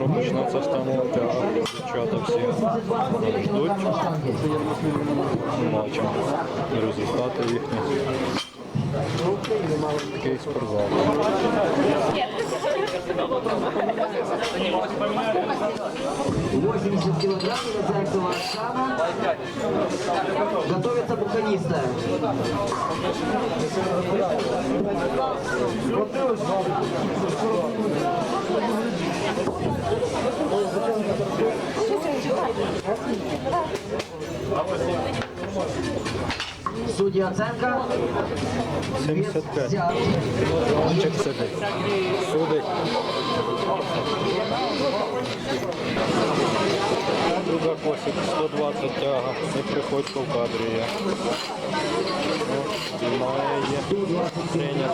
скоро почнеться встановка, дівчата всі нас ждуть. Бачимо результати їхні. Такий спортзал. Восемьдесят килограмм называется шана. Готовятся буханисты. Вот Судья оценка. 75. Взят. Мальчик сидить. Судить. Друга косик 120 тяга. Не приходько в кадрі є. Знімає є. Тренер.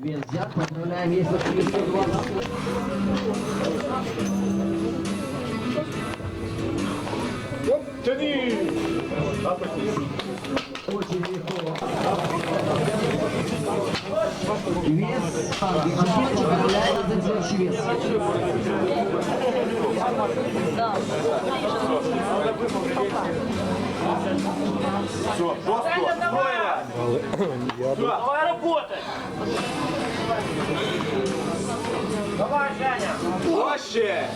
Вес взят, поздравляем, есть вот 120. Очень легко. Вес. Антон поздравляем за следующий вес. Але я б Давай работай! Давай, Женя! Жорстче!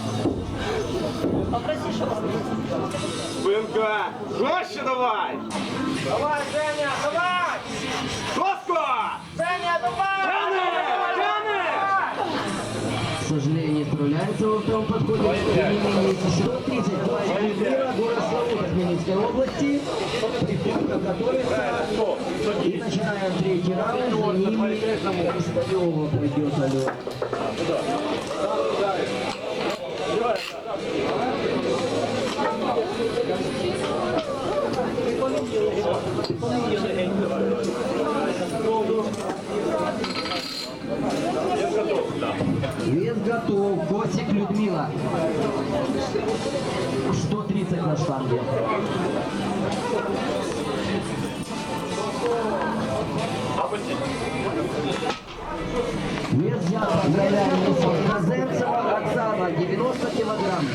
Спинка! Жорстче давай! Давай, Женя, давай! Жорстко! Женя, давай! Тяни! Тяни! К сожалению, не справляется во втором подходе. Тем не менее, есть еще 30 мира, город Славута Области. Приходит, готовится. И начинаем третий раунд. За ними Кристалева пойдет Алена. Вес готов. Косик Людмила. 130 на штанге. Казенцева Оксана. 90 килограмм.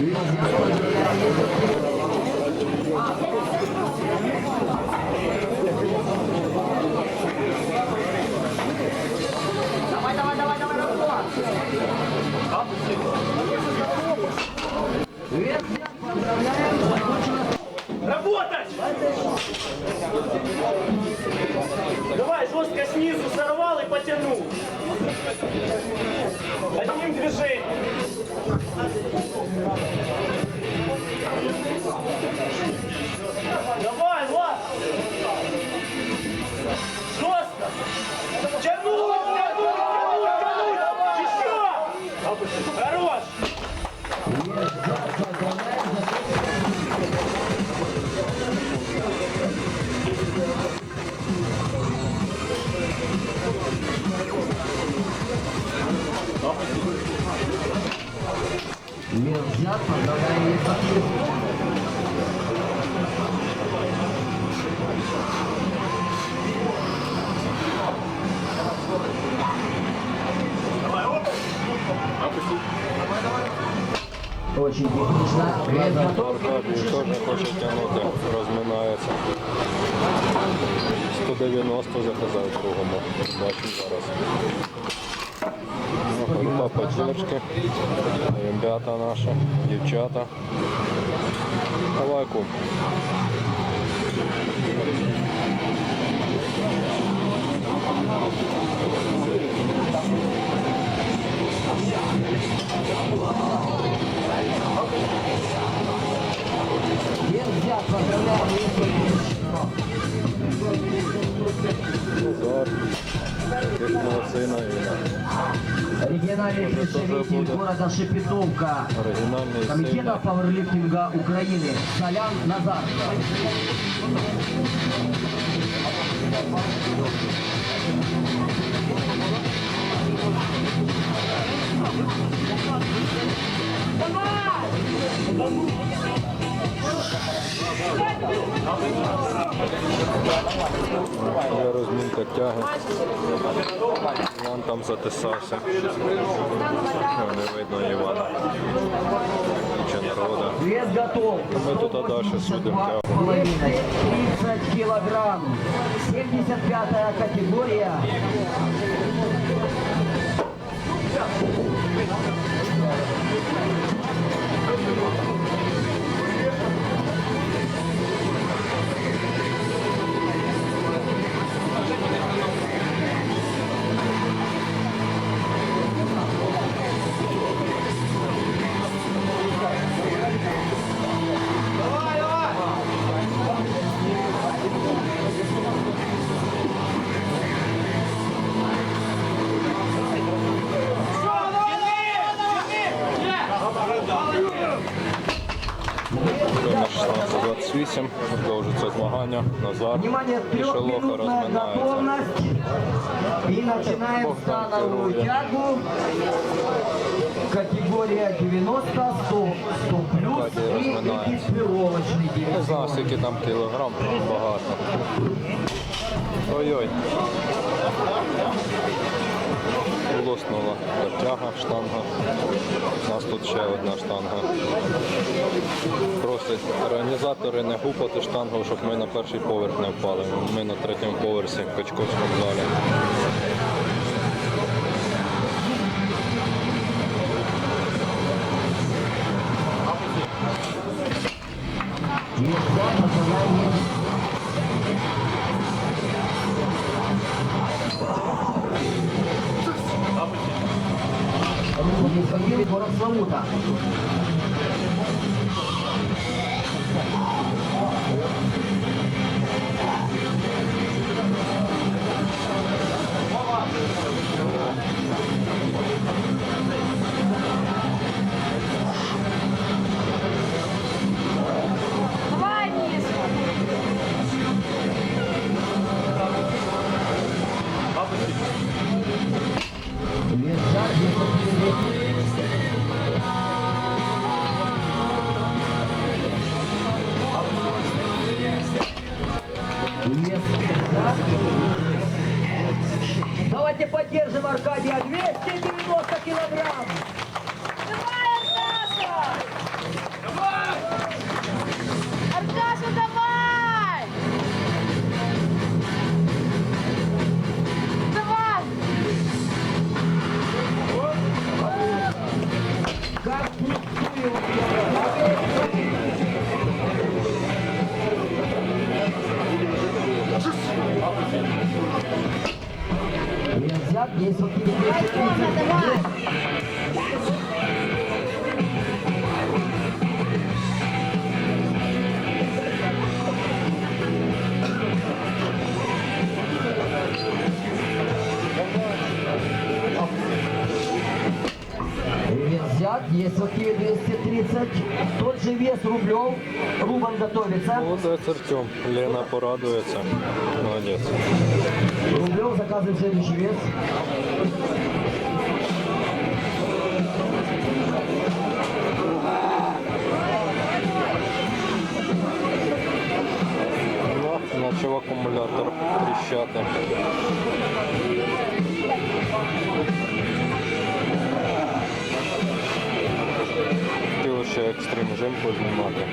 Вес взят. Сорвал Очень технично. Аркадій теж хоче тягнути, розминається. 190 заказав другому. Бачимо зараз. Ну, Група поддержки. Ребята наші, дівчата. Давай кум. Вес Региональный представитель города Шепетовка. Комитета пауэрлифтинга Украины. Солян Назар. Розмінка тяги. Іван там затисався. Не видно Івана. Чи народа. Вес готов. Мы тут а дальше судим тягу. 30 килограмм. 75 Thank you. 16-28, продовжується змагання, назад, Мішелоха розминається. І починаємо станову тягу. Категорія 90, 100, 100 плюс і екіпіровочний дивізіон. Не знаю, скільки там кілограм, багато. Ой-ой. Лоснула тяга, штанга. У нас тут ще одна штанга. Просять організатори не гупати штангу, щоб ми на перший поверх не впали. Ми на третьому поверсі в Качковському залі. Давай, Тома, давай! Есть вот 230. Тот же вес Рублев. Рубан готовится. Молодець Артем. Лена порадується. Молодець. Рублев заказывает следующий вес. Ну, почав акумулятор тріщати. Хотів ще екстрим жим познімати.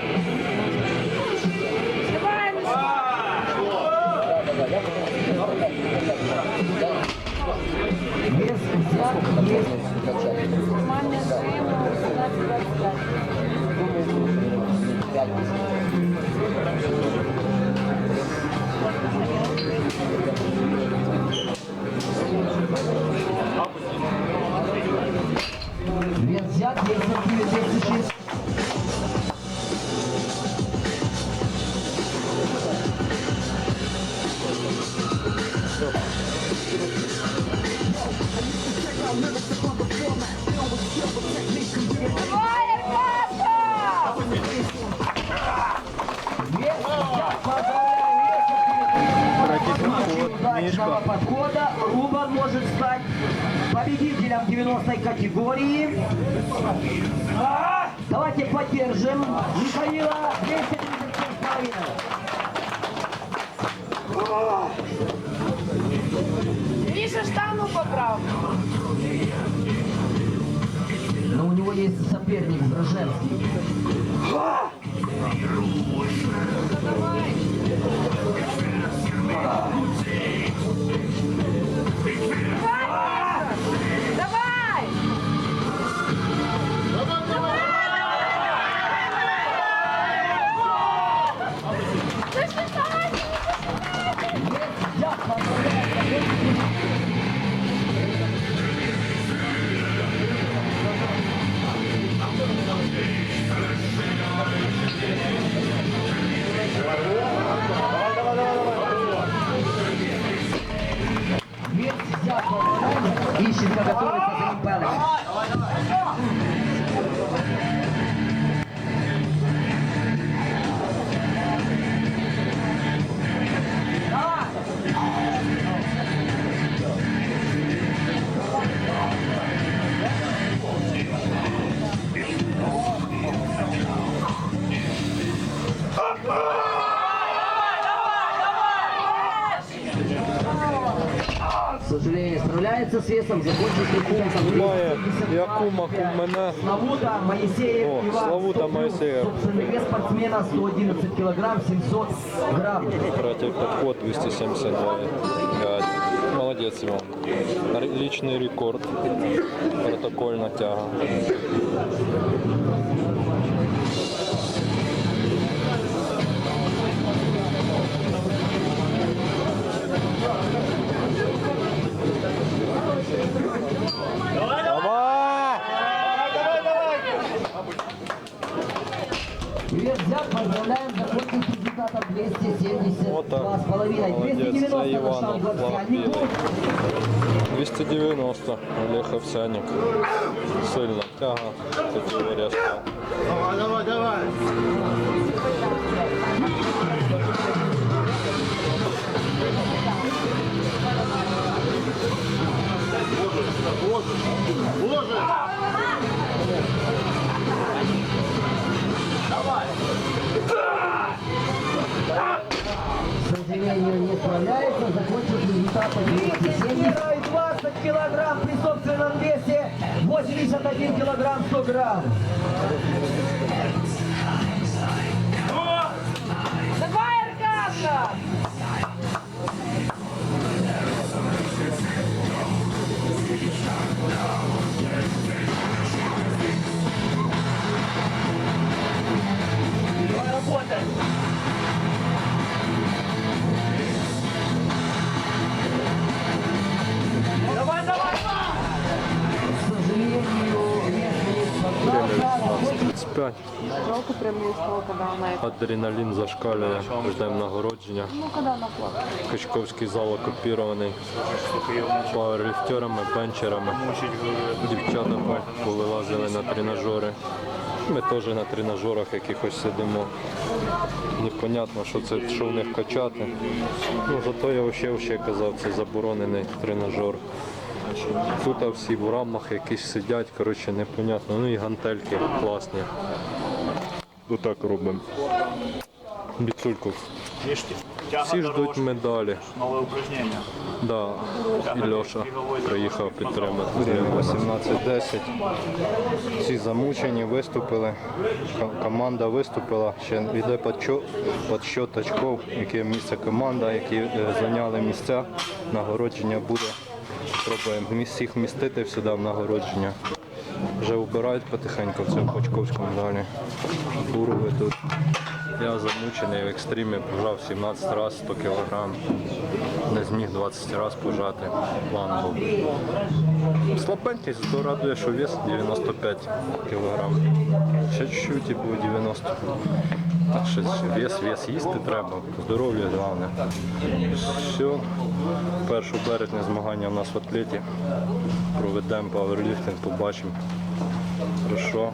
Миша штангу поправ. Но у него есть соперник Зражевский. Давай! Славута Моисеев О, Иван. Славута Собственно- Моисеев. Собственный вес спортсмена 111 килограмм 700 грамм. Третій підход 272,5. Молодець Іван. Р- Лічний рекорд. Протокольна тяга. Результатом 272 Вот так. с половиной. Молодец, 290 це Іванов, флаг Овсяннику. 290 Олег Овсяник. Сильна тяга, категорія став. Давай, давай, давай. Боже! К сожалению, не справляется, закончил с результатом 270. 20 килограмм при собственном весе 81 килограмм 100 грамм. Давай, Аркаша! Адреналін зашкалює. Ждемо нагородження. Качковський зал окупірований пауерліфтерами, бенчерами. Дівчата повилазили на тренажери. Ми теж на тренажерах якихось сидимо. Непонятно, що це що в них качати. Ну, зато я ще казав, це заборонений тренажер. Тут всі в рамах якісь сидять, коротше, непонятно. Ну і гантельки класні. Отак робимо. Біцульку. Всі ждуть медалі. Новое упражнение. Да, і Льоша приїхав підтримати. 18-10. Всі замучені, виступили. Команда виступила. Ще йде підсчет очков, яке місце команда, які е, зайняли місця. Нагородження буде. Спробуємо вміс- всіх вмістити сюди в нагородження. Вже вбирають потихеньку в цьому Почковському залі. Бурови тут. Я замучений в екстримі, пожав 17 разів 100 кг. не зміг 20 разів пожати плангу. Слабенький, зато радує, що вес 95 кг. Ще чуть-чуть і буде 90 Так що вес, вес їсти треба, здоров'я головне. Все. 1 березня змагання у нас в атлеті. Проведемо пауерліфтинг, побачимо. Хорошо.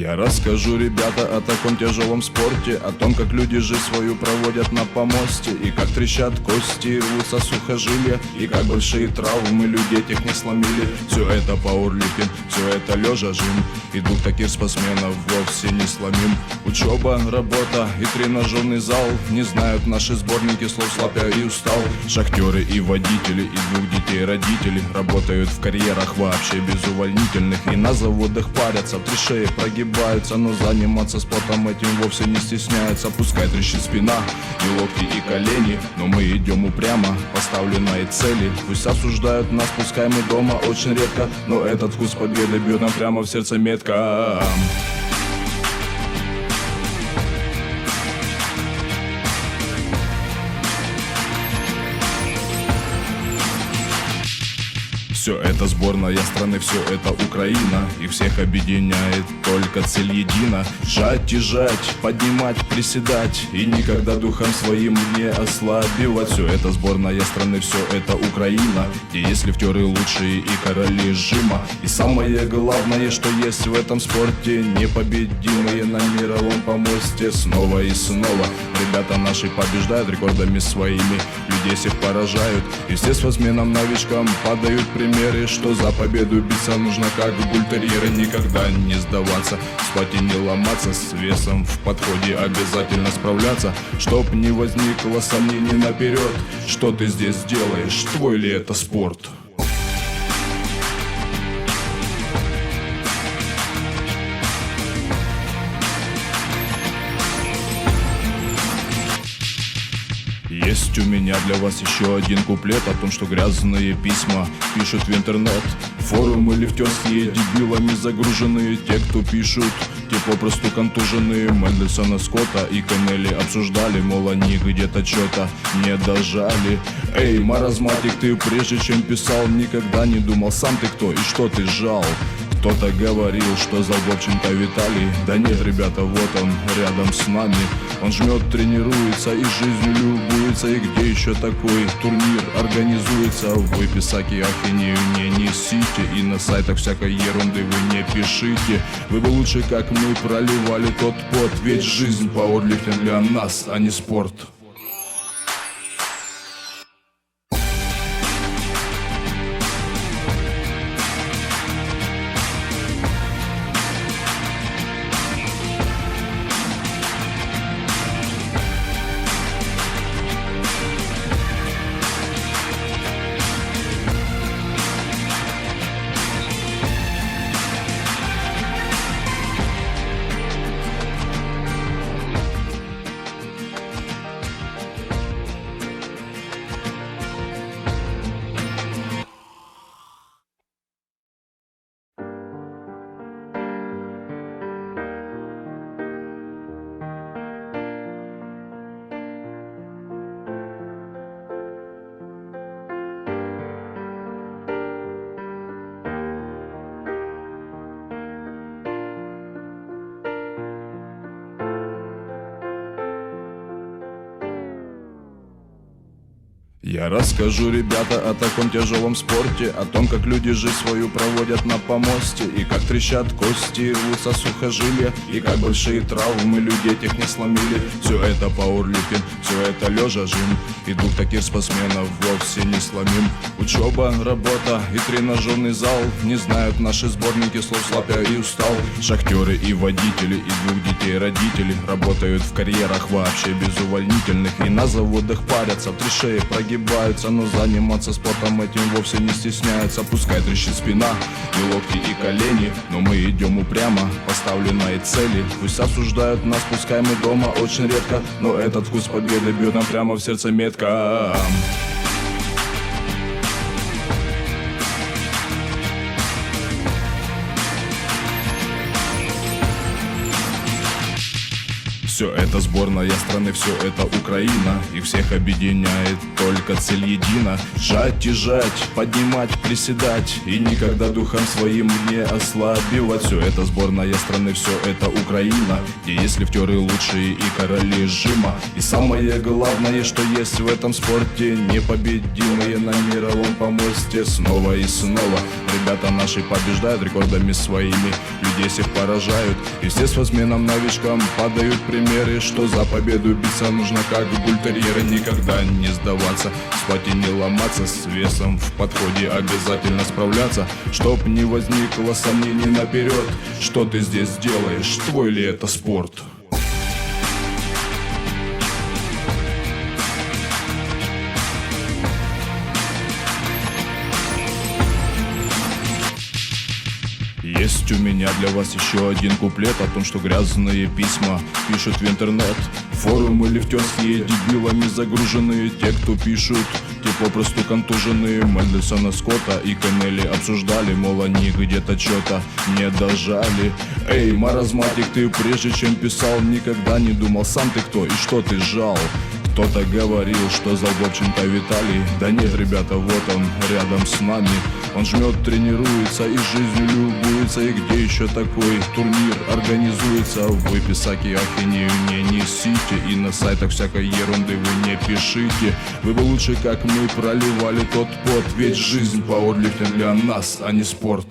Я расскажу, ребята, о таком тяжелом спорте О том, как люди жизнь свою проводят на помосте И как трещат кости, и сухожилия И как большие травмы людей этих не сломили. Все это пауэрлифтинг, все это лежа жим И двух таких спортсменов вовсе не сломим. Учеба, работа и тренажерный зал Не знают наши сборники слов слабя и устал. Шахтеры и водители, и двух детей родители Работают в карьерах вообще без увольнительных И на заводах парятся, в три шеи прогибаются Но заниматься спортом этим вовсе не стесняются Пускай трещит спина и локти и колени Но мы идем упрямо, поставленной цели. Пусть осуждают нас, пускай мы дома очень редко Но этот вкус победы бьет нам прямо в сердце метко это сборная страны, все это Украина. И всех объединяет только цель едина Жать и жать, поднимать, приседать. И никогда духом своим не ослабевать. Все это сборная страны, все это Украина. Где есть лифтеры лучшие и короли жима. И самое главное, что есть в этом спорте Непобедимые на мировом помосте. Снова и снова Ребята наши побеждают рекордами своими. Людей всех поражают. И все спортсменам новичкам падают примеры Что за победу биться нужно как бультерьеры Никогда не сдаваться, спать и не ломаться С весом в подходе обязательно справляться Чтоб не возникло сомнений наперед Что ты здесь делаешь, твой ли это спорт? Есть у меня для вас еще один куплет О том, что грязные письма пишут в интернет. Форумы лифтерские дебилами загруженные Те, кто пишут, те попросту контуженные. Мендельсона Скотта и Кеннелли обсуждали Мол, они где-то что-то не дожали. Эй, маразматик, ты прежде чем писал Никогда не думал, сам ты кто и что ты жал? Кто-то говорил, что Залбовченко Виталий. Да нет, ребята, вот он рядом с нами Он жмет, тренируется и жизнью любуется. И где еще такой турнир организуется? Вы писаки ахинею не несите. И на сайтах всякой ерунды вы не пишите. Вы бы лучше, как мы, проливали тот пот. Ведь жизнь пауэрлифтинг для нас, а не спорт Я расскажу, ребята, о таком тяжелом спорте О том, как люди жизнь свою проводят на помосте И как трещат кости, и рвутся сухожилия И как большие травмы людей тех не сломили. Все это пауэрлифтинг, все это лежа жим. И двух таких спортсменов вовсе не сломим. Учеба, работа и тренажерный зал Не знают наши сборники слов слабя и устал. Шахтеры и водители, и двух детей родители Работают в карьерах вообще без увольнительных. И на заводах парятся, в три шеи прогибаются ошибаются Но заниматься спортом этим вовсе не стесняются Пускай трещит спина и локти и колени Но мы идем упрямо, поставленной цели. Пусть осуждают нас, пускай мы дома очень редко Но этот вкус победы бьет нам прямо в сердце метко это сборная страны, все это Украина. И всех объединяет только цель едина Жать и жать, поднимать, приседать. И никогда духом своим не ослабевать Все это сборная страны, все это Украина. Где есть лифтеры лучшие и короли жима. И самое главное, что есть в этом спорте Непобедимые. На мировом помосте Снова и снова. Ребята наши побеждают рекордами своими. Людей всех поражают. И все спортсменам новичкам подают примеры Что за победу биться нужно как бультерьеры Никогда не сдаваться, спать и не ломаться С весом в подходе обязательно справляться Чтоб не возникло сомнений наперед Что ты здесь делаешь, твой ли это спорт? Есть у меня для вас еще один куплет О том, что грязные письма пишут в интернет. Форумы лифтерские дебилами загруженные Те, кто пишут, те попросту контуженные. Мендельсона Скотта и Кеннелли обсуждали Мол, они где-то что-то не дожали. Эй, маразматик, ты прежде чем писал Никогда не думал, сам ты кто и что ты жал? Кто-то говорил, что за Вовченко Виталий. Да нет, ребята, вот он рядом с нами Он жмет, тренируется и жизнью любуется. И где еще такой турнир организуется? Вы писаки ахинею не несите. И на сайтах всякой ерунды вы не пишите. Вы бы лучше, как мы, проливали тот пот. Ведь жизнь пауэрлифтинг для нас, а не спорт